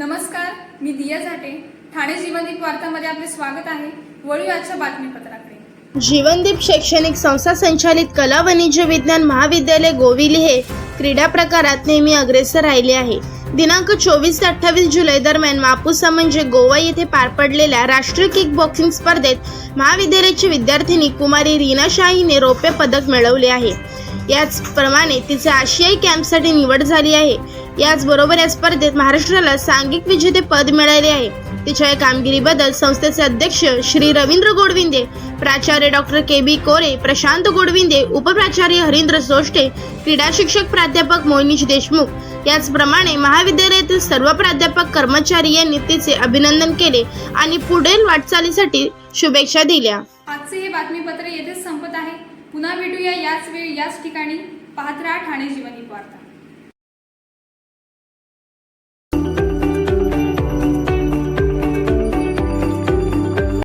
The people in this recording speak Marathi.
दिया झाटे. ठाणे जीवनदीप वार्तामध्ये आपले स्वागत आहे. वळू आजच्या बातमीपत्राकडे. जीवनदीप शैक्षणिक संस्था संचालित कला वाणिज्य विज्ञान महाविद्यालय गोविली हे क्रीडा प्रकारात नेहमी अग्रेसर राहिले आहे. दिनांक चोवीस ते अठ्ठावीस जुलै दरम्यान मापुसा म्हणजे गोवा येथे पार पडलेल्या राष्ट्रीय किक बॉक्सिंग स्पर्धेत महाविद्यालयाची विद्यार्थिनी कुमारी रीना शाहीने रौप्य पदक मिळवले आहे. याचप्रमाणे तिचे आशियाई कॅम्पसाठी निवड झाली आहे. याचबरोबर या स्पर्धेत महाराष्ट्राला सांघिक विजेते पद मिळाले आहे. तिच्या या कामगिरीबद्दल संस्थेचे अध्यक्ष श्री रवींद्र गोडविंदे प्राचार्य doctor K B Kore Prashant Godvinde उपप्राचार्य Harindra Soshte क्रीडा शिक्षक प्राध्यापक मोहिनीश देशमुख याचप्रमाणे महाविद्यालयातील सर्व प्राध्यापक कर्मचारी यांनी तिचे अभिनंदन केले आणि पुढील वाटचालीसाठी शुभेच्छा दिल्या. आजचे हे बातमीपत्र येथेच संपत आहे. पुन्हा भेटूया याच वेळी याच ठिकाणी. पाहत राहा ठाणे जीवनी वार्ता.